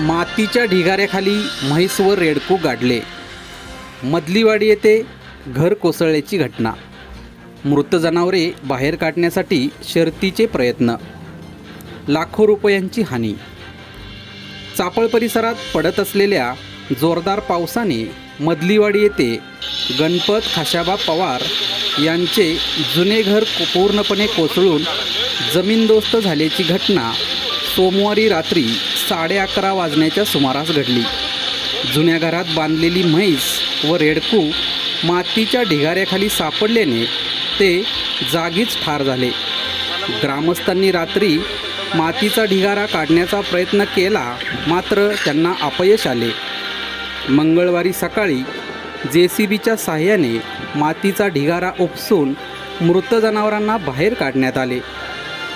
मातीच्या ढिगाऱ्याखाली म्हैस व रेडकू गाडले. मदलीवाडी येथे घर कोसळल्याची घटना. मृत जनावरे बाहेर काढण्यासाठी शर्तीचे प्रयत्न. लाखो रुपयांची हानी. चापळ परिसरात पडत असलेल्या जोरदार पावसाने मदलीवाडी येथे गणपत खाशाबा पवार यांचे जुने घर को- पूर्णपणे कोसळून जमीनदोस्त झाल्याची घटना सोमवारी रात्री साडे अकरा वाजण्याच्या सुमारास घडली. जुन्या घरात बांधलेली म्हैस व रेडकू मातीच्या ढिगाऱ्याखाली सापडल्याने ते जागीच ठार झाले. ग्रामस्थांनी रात्री मातीचा ढिगारा काढण्याचा प्रयत्न केला मात्र त्यांना अपयश आले. मंगळवारी सकाळी जे सी बीच्या साह्याने मातीचा ढिगारा उपसून मृत जनावरांना बाहेर काढण्यात आले.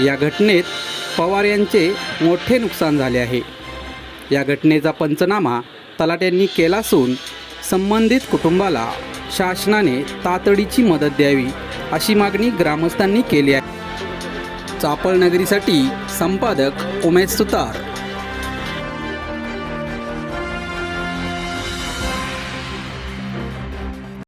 या घटनेत पवार यांचे मोठे नुकसान झाले आहे. या घटनेचा पंचनामा तलाट्यांनी केला असून संबंधित कुटुंबाला शासनाने तातडीची मदत द्यावी अशी मागणी ग्रामस्थांनी केली आहे. चापळ नगरीसाठी संपादक उमेश सुतार